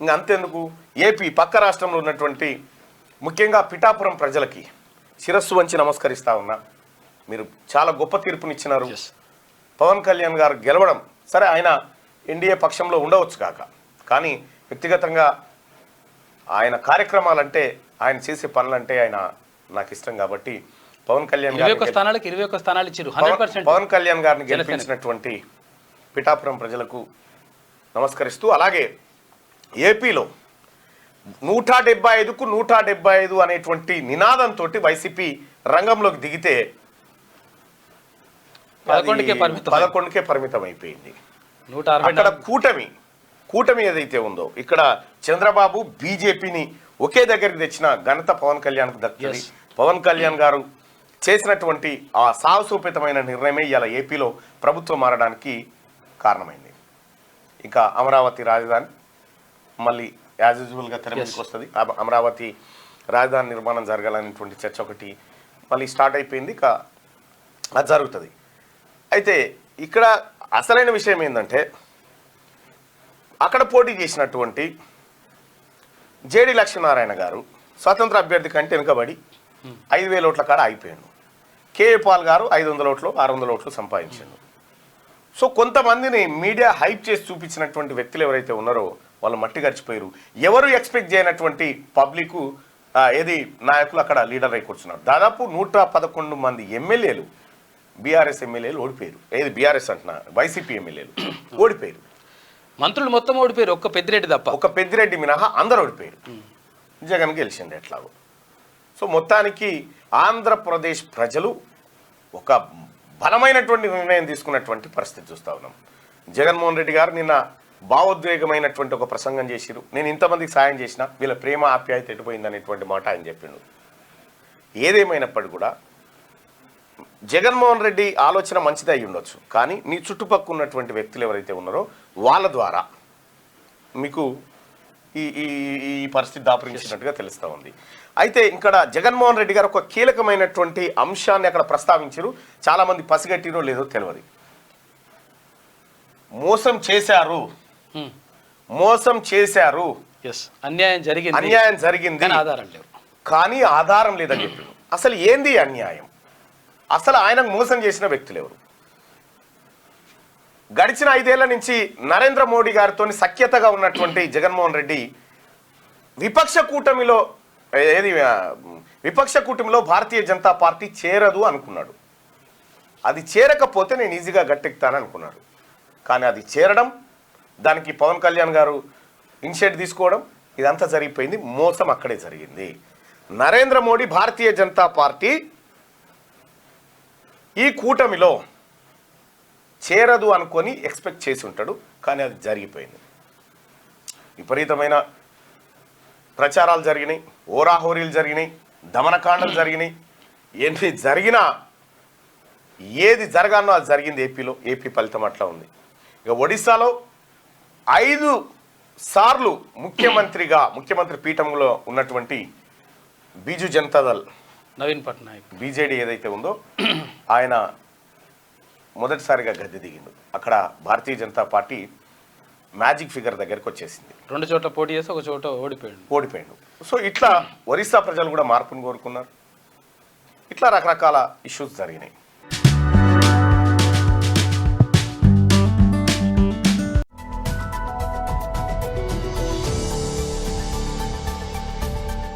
ఇంక అంతెందుకు ఏపీ పక్క రాష్ట్రంలో ఉన్నటువంటి ముఖ్యంగా పిఠాపురం ప్రజలకి శిరస్సు వంచి నమస్కరిస్తా ఉన్నా. మీరు చాలా గొప్ప తీర్పునిచ్చినారు. పవన్ కళ్యాణ్ గారు గెలవడం సరే ఆయన ఎన్డీఏ పక్షంలో ఉండవచ్చు కాక. కానీ వ్యక్తిగతంగా ఆయన కార్యక్రమాలంటే ఆయన చేసే పనులంటే ఆయన నాకు ఇష్టం కాబట్టి పవన్ కళ్యాణ్ హండ్రెడ్ పవన్- కళ్యాణ్ గారిని. గెలిపించినటువంటి పిఠాపురం ప్రజలకు నమస్కరిస్తూ అలాగే ఏపీలో నూట డెబ్బై ఐదుకు నూట డెబ్బై ఐదు అనేటువంటి నినాదంతో వైసీపీ రంగంలోకి దిగితే పదకొండుకే పరిమితం అయిపోయింది అక్కడ. కూటమి కూటమి ఏదైతే ఉందో ఇక్కడ చంద్రబాబు బీజేపీని ఒకే దగ్గరికి తెచ్చిన ఘనత పవన్ కళ్యాణ్కు దక్కింది Yes. పవన్ కళ్యాణ్ గారు చేసినటువంటి ఆ సాహసోపేతమైన నిర్ణయమే ఇలా ఏపీలో ప్రభుత్వం మారడానికి కారణమైంది ఇంకా అమరావతి రాజధాని మళ్ళీ యాజ్ యూజువల్గా తెర. మీదకి వస్తుంది. అమ- అమరావతి రాజధాని నిర్మాణం జరగాలనేటువంటి చర్చ ఒకటి మళ్ళీ స్టార్ట్ అయిపోయింది. ఇక అది జరుగుతుంది. అయితే ఇక్కడ అసలైన విషయం ఏంటంటే అక్కడ పోటీ చేసినటువంటి జేడి లక్ష్మీనారాయణ గారు స్వతంత్ర అభ్యర్థి కంటే వెనుకబడి ఐదు వేల ఓట్ల కాడ అయిపోయాడు కేఏ పాల్ గారు ఐదు వందల ఓట్లు ఆరు వందల ఓట్లు సంపాదించాడు. సో కొంతమందిని మీడియా హైప్ చేసి చూపించినటువంటి వ్యక్తులు ఎవరైతే ఉన్నారో వాళ్ళు మట్టి గడిచిపోయారు ఎవరు ఎక్స్పెక్ట్ చేయనటువంటి పబ్లిక్ ఏది నాయకులు అక్కడ లీడర్ అయి కూర్చున్నారు. దాదాపు నూట పదకొండు మంది ఎమ్మెల్యేలు బీఆర్ఎస్ ఎమ్మెల్యేలు ఓడిపోయారు ఏది బీఆర్ఎస్ అంటున్నా వైసీపీ ఎమ్మెల్యేలు ఓడిపోయారు మంత్రులు మొత్తం ఓడిపోయారు ఒక్క పెద్దిరెడ్డి తప్ప. ఒక పెద్దిరెడ్డి మినహా అందరు ఓడిపోయారు జగన్ గెలిచింది ఎట్లాగో. సో మొత్తానికి ఆంధ్రప్రదేశ్ ప్రజలు ఒక బలమైనటువంటి నిర్ణయం తీసుకున్నటువంటి పరిస్థితి చూస్తా ఉన్నాం. జగన్మోహన్ రెడ్డి గారు నిన్న భావోద్వేగమైనటువంటి ఒక ప్రసంగం చేసిరు నేను ఇంతమందికి సాయం చేసిన వీళ్ళ ప్రేమ ఆప్యాయత ఎటుపోయింది అనేటువంటి మాట ఆయన చెప్పిండు. ఏదేమైనప్పటికీ కూడా జగన్మోహన్ రెడ్డి ఆలోచన మంచిదే అయి ఉండొచ్చు. కానీ నీ చుట్టుపక్కల ఉన్నటువంటి వ్యక్తులు ఎవరైతే ఉన్నారో వాళ్ళ ద్వారా మీకు ఈ ఈ ఈ పరిస్థితి దాపరించినట్టుగా తెలుస్తూ ఉంది. అయితే ఇక్కడ జగన్మోహన్ రెడ్డి గారు ఒక కీలకమైనటువంటి అంశాన్ని అక్కడ ప్రస్తావించారు చాలామంది పసిగట్టిరో లేదో తెలియదు మోసం చేశారు. మోసం చేశారు. అన్యాయం జరిగింది. అన్యాయం జరిగింది. ఆధారం లేవు. కానీ ఆధారం లేదని చెప్పిండు. అసలు ఏంది అన్యాయం? అసలు ఆయనకు మోసం చేసిన వ్యక్తులు ఎవరు? గడిచిన ఐదేళ్ళ నుంచి నరేంద్ర మోడీ గారితో సఖ్యతగా ఉన్నటువంటి జగన్మోహన్ రెడ్డి విపక్ష కూటమిలో ఏది విపక్ష కూటమిలో భారతీయ జనతా పార్టీ చేరదు అనుకున్నాడు. అది చేరకపోతే నేను ఈజీగా గట్టెక్కుతాను అనుకున్నాడు. కానీ అది చేరడం దానికి పవన్ కళ్యాణ్ గారు ఇనిషియేట్ తీసుకోవడం ఇదంతా జరిగిపోయింది. మోసం అక్కడే జరిగింది. నరేంద్ర మోడీ భారతీయ జనతా పార్టీ ఈ కూటమిలో చేరదు అనుకొని ఎక్స్పెక్ట్ చేసి ఉంటాడు కానీ అది జరిగిపోయింది. విపరీతమైన ప్రచారాలు జరిగినాయి ఓరాహోరీలు జరిగినాయి దమనకాండలు జరిగినాయి. ఏంటి జరిగినా ఏది జరగానో అది జరిగింది ఏపీలో ఏపీ ఫలితం అట్లా ఉంది. ఇక ఒడిస్సాలో ఐదు సార్లు ముఖ్యమంత్రిగా ముఖ్యమంత్రి పీఠంలో ఉన్నటువంటి బీజు జనతాదళ్ నవీన్ పట్నాయక్. బీజేడీ ఏదైతే ఉందో ఆయన మొదటిసారిగా గద్దె దిగిండు. అక్కడ Bharatiya Janata party magic figure దగ్గరికి వచ్చేసింది. రెండు చోట్ల పోటీ చేసి ఒక చోట ఓడిపోయాడు. ఓడిపోయిండు. సో ఇట్లా ఒరిస్సా ప్రజలు కూడా మార్పును కోరుకున్నారు. ఇట్లా రకరకాల ఇష్యూస్ జరిగినాయి.